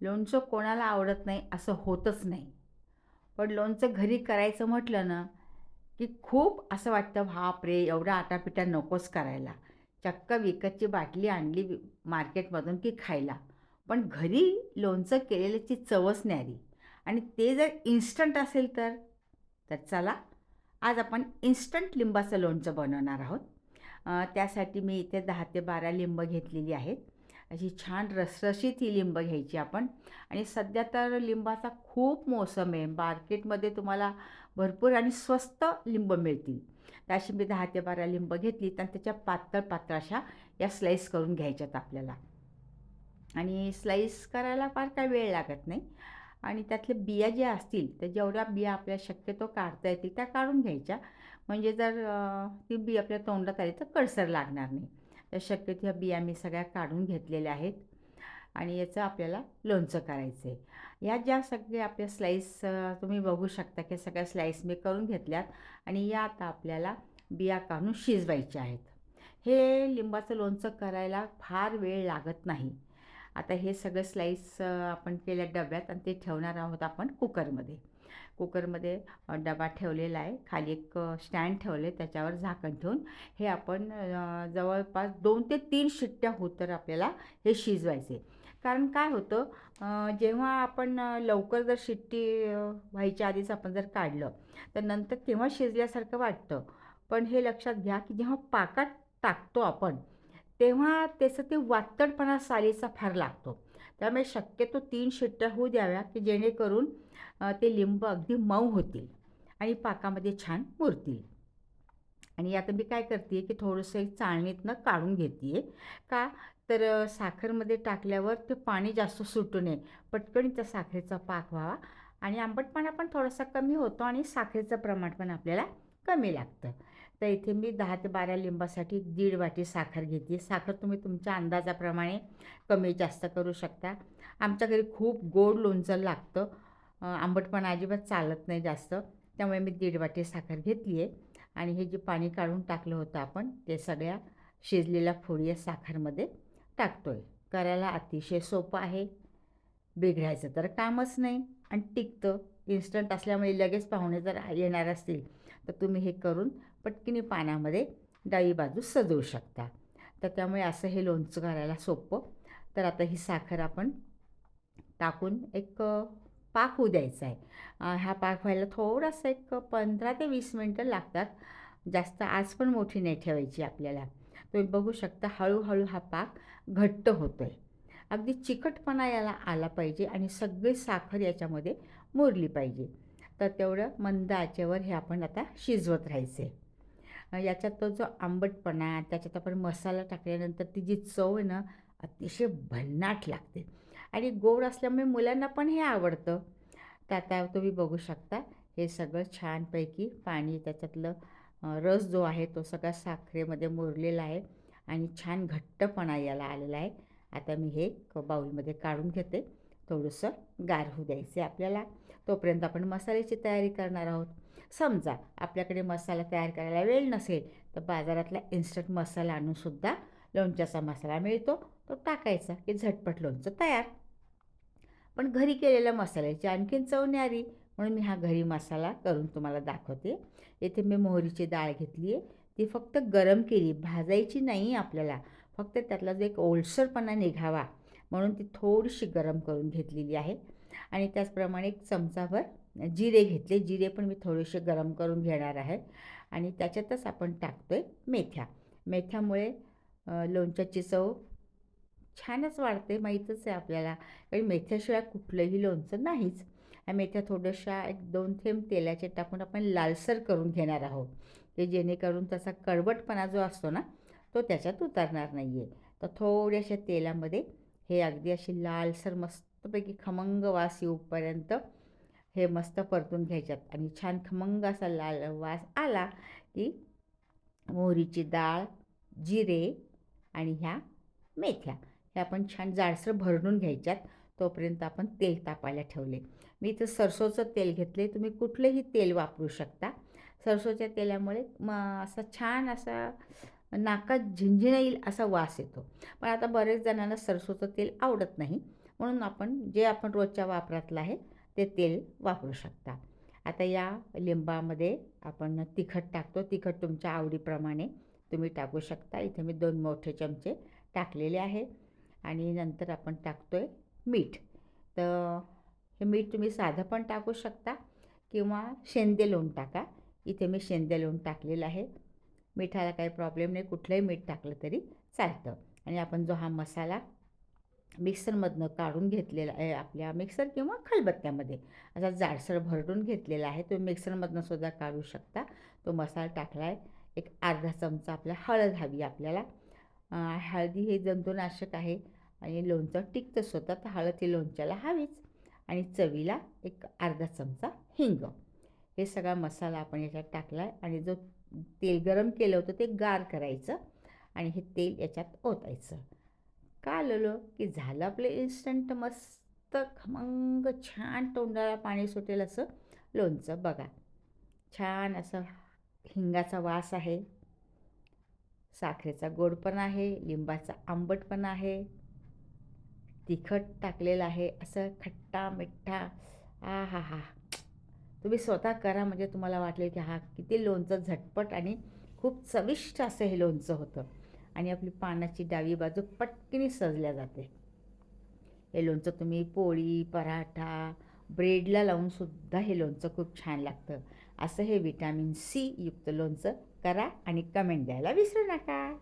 लोणचं कोणाला आवडत नाही असं होतच नाही. पण लोणचं घरी करायचं म्हटलं ना की खूप असं वाटतं बापरे एवढा आटापिटा नकोच करायला. चक्क विकतची बाटली आणली मार्केटमधून की खायला. पण घरी लोणचं केलेल्याची चवच न्यारी आणि ते जर इन्स्टंट असेल तर तर चला आज आपण इन्स्टंट लिंबाचं लोणचं बनवणार आहोत. त्यासाठी मी इथे दहा ते बारा लिंब घेतलेली आहेत. अशी छान रसरशीत ही लिंब घ्यायची आपण. आणि सध्या तर लिंबाचा खूप मोसम आहे. मार्केटमध्ये तुम्हाला भरपूर आणि स्वस्त लिंब मिळतील. त्याशी मी दहा ते बारा लिंब घेतली तर त्याच्या पातळ पातळ अशा या स्लाईस करून घ्यायच्यात आपल्याला. आणि स्लाईस करायला फार काय वेळ लागत नाही. आणि त्यातल्या बिया ज्या असतील तर जेवढ्या बिया आपल्या शक्यतो काढता येतील त्या काढून घ्यायच्या. म्हणजे जर ती बी आपल्या तोंडात आली तर कळसर लागणार नाही. तर शक्यतो ह्या बिया मी सगळ्या काढून घेतलेल्या आहेत. आणि याचं आपल्याला लोणचं करायचं आहे या ज्या सगळ्या आपल्या स्लाईस तुम्ही बघू शकता की सगळ्या स्लाईस मी करून घेतल्यात. आणि या आता आपल्याला बिया काढून शिजवायच्या आहेत. हे लिंबाचं लोणचं करायला फार वेळ लागत नाही. आता हे सगळं स्लाईस आपण केल्या डब्यात आणि ते ठेवणार आहोत आपण कुकरमध्ये कुकरमध्ये डबा ठेवलेला आहे. खाली एक स्टँड ठेवले त्याच्यावर झाकण ठेवून हे आपण जवळपास दोन ते तीन शिट्ट्या होतर तर आपल्याला हे शिजवायचे कारण काय होतं जेव्हा आपण लवकर जर शिट्टी व्हायच्या आधीच आपण जर काढलं तर नंतर तेव्हा शिजल्यासारखं वाटतं. पण हे लक्षात घ्या की जेव्हा पाकात टाकतो आपण तेव्हा त्याचं ते वातडपणा सालीचा फार लागतो. त्यामुळे शक्यतो तीन शिट्ट्या होऊ द्याव्या की जेणेकरून ते लिंब अगदी मऊ होतील आणि पाकामध्ये छान मुरतील. आणि आता मी काय करते की थोडंसं एक चाळणीतनं काढून घेते का? तर साखरमध्ये टाकल्यावर ते पाणी जास्त सुटू नये. पटकन त्या साखरेचा पाक व्हावा. आणि आंबटपणा पण थोडासा कमी होतो आणि साखरेचं प्रमाण पण आपल्याला कमी लागतं. तर इथे मी दहा ते बारा लिंबासाठी दीड वाटी साखर घेते. साखर तुम्ही तुमच्या अंदाजाप्रमाणे कमी जास्त करू शकता. आमच्या घरी खूप गोड लोणचं लागतं. आंबटपणा अजिबात चालत नाही जास्त. त्यामुळे मी दीड वाटी साखर घेतली आहे आणि हे जे पाणी काढून टाकलं होतं आपण ते सगळ्या शिजलेल्या फोडी या साखरमध्ये टाकतो आहे करायला अतिशय सोपं आहे. बिघडायचं तर कामच नाही. आणि टिकतं. इन्स्टंट असल्यामुळे लगेच पाहुणे जर येणार असतील तर तुम्ही हे करून पटकिनी पाण्यामध्ये डावी बाजू सजवू शकता. तर त्यामुळे असं हे लोणचं करायला सोपं. तर आता ही साखर आपण टाकून एक पाक होऊ द्यायचा आहे. हा पाक व्हायला थोडासा एक पंधरा ते वीस मिनटं लागतात. जास्त आज पण मोठी नाही ठेवायची आपल्याला. तुम्ही बघू शकता हळूहळू हा पाक घट्ट होतो आहे अगदी चिकटपणा याला आला पाहिजे आणि सगळी साखर याच्यामध्ये मुरली पाहिजे. तर तेवढं मंद आचेवर हे आपण आता शिजवत राहायचे. याच्यात तो जो आंबटपणा त्याच्यात आपण मसाला टाकल्यानंतर ती जी चव आहे ना अतिशय भन्नाट लागते. आणि गोड असल्यामुळे मुलांना पण हे आवडतं. तर आता तुम्ही बघू शकता हे सगळं छानपैकी पाणी त्याच्यातलं रस जो आहे तो सगळा साखरेमध्ये मुरलेला आहे आणि छान घट्टपणा याला आलेला आहे. आता मी हे क- काढून घेते. थोडंसं गार होऊ द्यायचे आपल्याला. तोपर्यंत आपण मसाल्याची तयारी करणार आहोत. समजा आपल्याकडे मसाला तयार करायला वेळ नसेल तर बाजारातला इन्स्टंट मसाला आणूनसुद्धा लोणच्याचा मसाला मिळतो. तो टाकायचा की झटपट लोणचं तयार. पण घरी केलेल्या मसाल्याची आणखीन चव न्यारी. म्हणून मी हा घरी मसाला करून तुम्हाला दाखवते. येथे मी मोहरीची डाळ घेतली आहे. ती फक्त गरम केली भाजायची नाही आपल्याला. फक्त त्यातला जो एक ओलसरपणा निघावा म्हणून ती थोडीशी गरम करून घेतलेली आहे. आणि त्याचप्रमाणे एक चमचाभर जिरे घेतले. जिरे पण मी थोडेसे गरम करून घेणार आहे. आणि त्याच्यातच आपण टाकतो आहे मेथ्या. मेथ्यामुळे लोणच्याची चव छानच वाढते. माहीतच आहे आपल्याला. कारण मेथ्याशिवाय कुठलंही लोणचं नाहीच. मेथ्या थोड्याशा एक दोन थेंब तेलाचे टाकून आपण लालसर करून घेणार आहोत. ते जेणेकरून त्याचा कडवटपणा जो असतो ना तो त्याच्यात उतरणार नाही आहे तर थोड्याशा तेलामध्ये हे अगदी अशी लालसर मस्त मस्तपैकी खमंग वास येऊपर्यंत हे मस्त परतून घ्यायच्यात. आणि छान खमंग असा लाल वास आला की मोहरीची डाळ जिरे आणि ह्या मेथ्या हे आपण छान जाडसर भरडून घ्यायच्यात. तोपर्यंत आपण तेल तापायला ठेवले. मी इथं सरसोचं तेल घेतले. तुम्ही कुठलंही तेल वापरू शकता. सरसोच्या तेलामुळे म असा छान असा नाकात झिंझिण येईल असा वास येतो. पण आता बरेच जणांना सरसोचं तेल आवडत नाही. म्हणून आपण जे आपण रोजच्या वापरातलं आहे ते तेल वापरू शकता. आता या लिंबामध्ये आपण तिखट टाकतो. तिखट तुमच्या आवडीप्रमाणे तुम्ही टाकू शकता. इथे मी दोन मोठे चमचे टाकलेले आहे. आणि नंतर आपण टाकतो आहे मीठ. तर हे मीठ तुम्ही साधं पण टाकू शकता किंवा शेंदे लोण टाका. इथे मी शेंदे लोण टाकलेलं आहे. मिठाला काही प्रॉब्लेम नाही. कुठलंही मीठ टाकलं तरी चालतं. आणि आपण जो हा मसाला मिक्सरमधनं काढून घेतलेला आहे आपल्या मिक्सर किंवा खलबत्त्यामध्ये. असा जाडसर भरडून घेतलेला आहे. तो मिक्सरमधनं सुद्धा काढू शकता. तो मसाला टाकला आहे एक अर्धा चमचा आपल्या हळद हवी आपल्याला. हळदी हे जंतुनाशक आहे आणि लोणचं टिकतं स्वतः. तर हळद ही लोणच्याला हवीच. आणि चवीला एक अर्धा चमचा हिंग. हे सगळा मसाला आपण याच्यात टाकला आहे आणि जो तेल गरम केलं होतं ते गार करायचं आणि हे तेल याच्यात ओतायचं. का आलेलो की झालं आपलं इन्स्टंट मस्त खमंग छान तोंडाला पाणी सुटेल असं लोणचं. बघा छान असं हिंगाचा वास आहे. साखरेचा गोड पण आहे लिंबाचा आंबट पण आहे. तिखट टाकलेलं आहे असं खट्टा मिठ्ठा. आ हा हा तुम्ही स्वतः करा म्हणजे तुम्हाला वाटेल की हा किती लोणचं झटपट आणि खूप चविष्ट असं हे लोणचं होतं. आणि आपली पानाची डावी बाजू पटकिनी सजल्या जाते. हे लोणचं तुम्ही पोळी पराठा ब्रेडला लावूनसुद्धा हे लोणचं खूप छान लागतं. असं हे विटॅमिन सी युक्त लोणचं करा आणि कमेंट द्यायला विसरू नका.